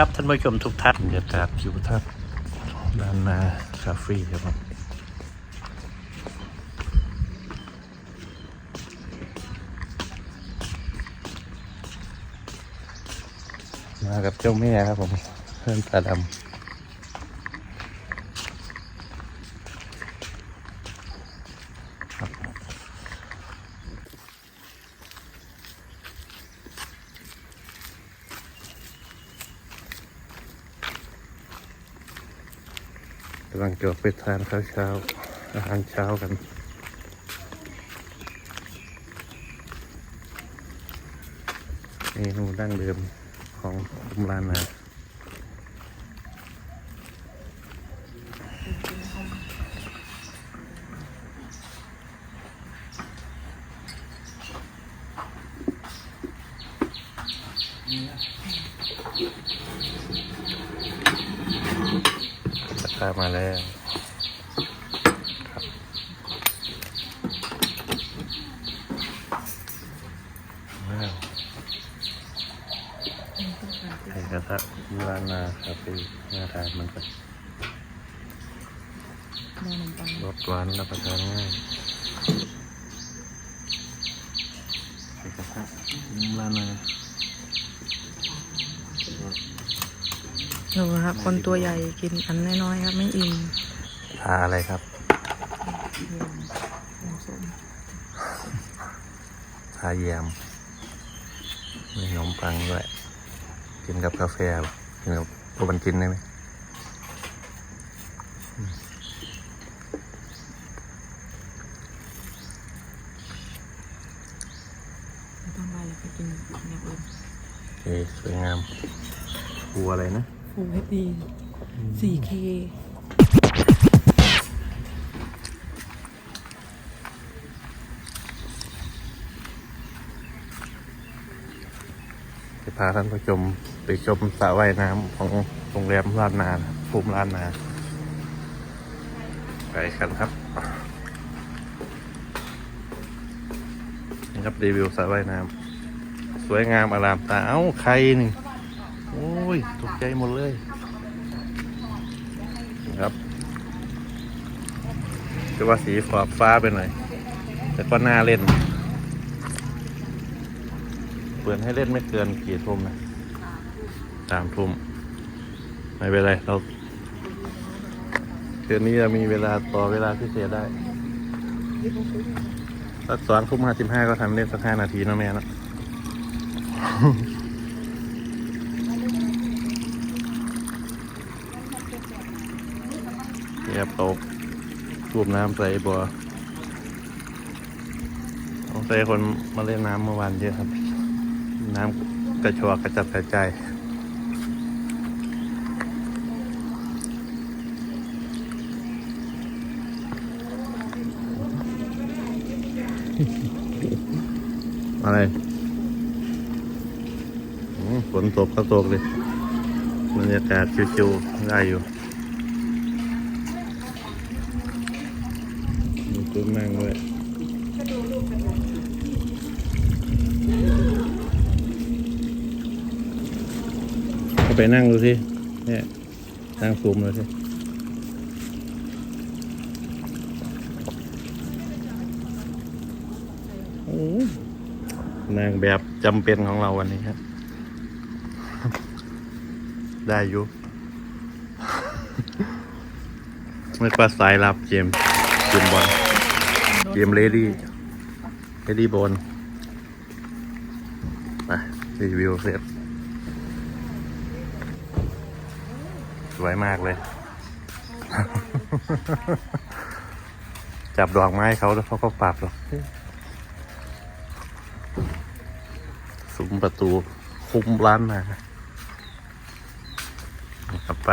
ครับท่านผู้ชมทุกท่านบรรยากาศทิวทัศน์ด้านหน้าคาเฟ่ครับผมมากับเจ้าแม่ครับผมเพื่อนตาดำำลังจะไปทานข้าวเช้าอาหารเช้ากันเมนูดั้งเดิมของคุมร้านนะามาแล้วครับว้าไข่กระทะร้านนาคาเฟ่น่าทานมันก็แม่ขนรสหวานรับประทานง่ายไข่กระทะร้านนา หนูครับคนตัวใหญ่กินอันน้อยๆครับไม่อิ่มทาอะไรครับทาแยมมีขนมปังด้วย กินกับกาแฟป่ะกินกับโอบันกินได้ไหมไม่ต้องไปแล้วไปกินอย่างอื่นโอเคสวยงามปูอะไรนะ ฟูเอฟดี 4K จะพาท่านผู้ชมไปชมสระว่ายน้ำของโรงแรมลาดนาภูมิลาดนา ไปกันครับนี่ครับรีวิวสระว่ายน้ำสวยงามอารามตา เอ้า ใครนี่โอ้ ยตกใจหมดเลยครับคือว่าสีฟ้าฟ้าไปหน่อยแต่ก็น่าเล่น เปิดให้เล่นไม่เกินกี่ทุ่มนะสามทุ่ม ไม่เป็นไร เราคืนนี้จะมีเวลาต่อเวลาพิเศษได้สักสองทุ่มห้าสิบห้าก็ทำเล่นสักห้านาทีนะแม่นะ เรียบตกสูบน้ำใส่บัวต้องใส่คนมาเล่นน้ำเมื่อวานเยอะครับ น้ำกระชอกกระจัดกระจายอะไรฝนตกก็ตกเลยบรรยากาศชิวๆได้อยู่ มีตู้นั่งด้วยเข้าไปนั่งดูสิเนี่ยนั่งซูมเลยสิโอ้ยนางแบบจำเป็นของเราวันนี้ครับ ได้อยู่ ไม่ปลาสายรับเกมเกมบอล เกมเลดี้เลดี้บอลมารีวิวเสร็จสวยมากเลย จับดอกไม้เขาแล้วเขาก็ปรับหรอกซุ้มประตูคุ้มร้านมาครับไป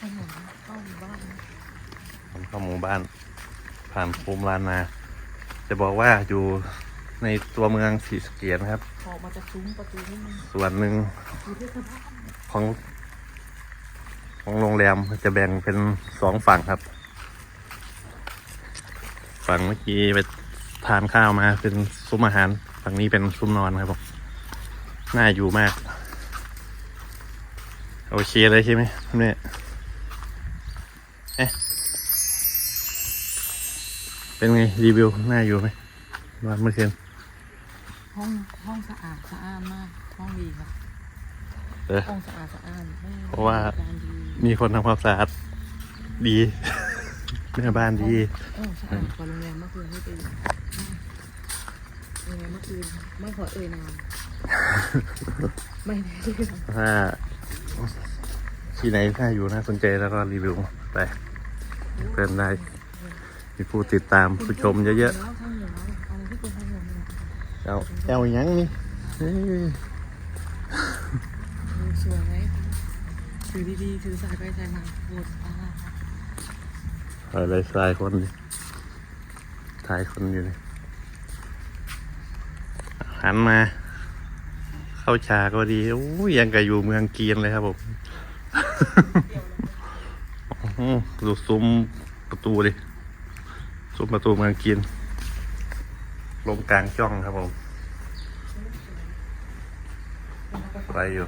ขนมเข้าหมู่บ้าน ผมเข้าหมู่ บ้านผ่านภูมิลานนา จะบอกว่าอยู่ในตัวเมืองศรีสะเกียนะครับ ออกมาจากซุ้มประตูนี่มันส่วนหนึ่งอยู่ที่สภาพของของโรงแรมจะแบ่งเป็นสองฝั่งครับ ฝั่งเมื่อกี้ไปทานข้าวมาเป็นซุ้มอาหาร ฝั่งนี้เป็นซุ้มนอนครับผมน่าอยู่มาก โอเคเลยใช่ไหมเนี่ย เป็นไงรีวิวน่าอยู่ไหมวันเมื่อคืนห้องห้องสะอาดสะอ้านมากห้องดีครับเออห้องสะอาดสะอ้านไม่เพราะว่า บริการดีมีคนทำความสะอาดดีแม่บ้านดี เออสะอาดกว่าโรงแรมเมื่อคืนที่ไปอยู่โรงแรมเมื่อคืนไม่ขอเอ่ยนามไม่ได้เรื่อง ถ้าที่ไหนถ้าอยู่น่าสนใจแล้วก็รีวิวไปเพื่อนได้ มีผู้ติดตามผู้ชมเยอะแล้วข้างเยวอะไรที่เป็นข้างเหนียวเนี่ยๆเอาเอาอยังนี้สวยไหมถือดีๆถือสายไปสายมาปวดตาอะไรสายคนดิถ่ายคนอยู่เลยหันมา เข้าฉากก็ดีโอ้ยยังกับอยู่เมืองกีนเลยครับผมหือดูซุ้มประตูดิ ซุ้มประตูเมืองกีนลงกลางช่องครับผมไปอยู่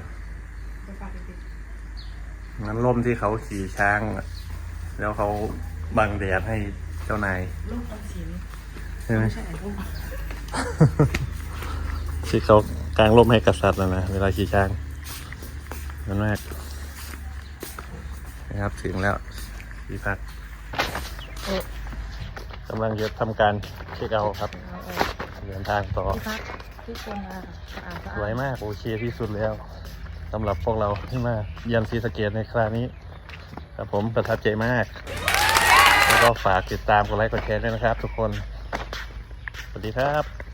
นั้นร่มที่เขาขี่ช้างอะแล้วเขาบังแดดให้เจ้านายลูกตัดสินใช่ไหมไม่ใช่ลูกที่เขากางร่มให้กษัตริย์นะนะ เวลาขี่ช้างมันมากนะครับ ถึงแล้วที่พัก กำลังจะทำการเช็คเอาท์ครับเอาออกเดินทางต่อ ที่พักที่คนมาสะอาดสะสวยอาดมากโอเคที่สุดแล้วสำหรับพวกเราที่มาเยี่ยมศรีสะเกดในคราวนี้ ครับผมประทับใจมาก แล้วก็ฝากติดตามกดไลค์กดแชร์ด้วยนะครับ ทุกคน สวัสดีครับ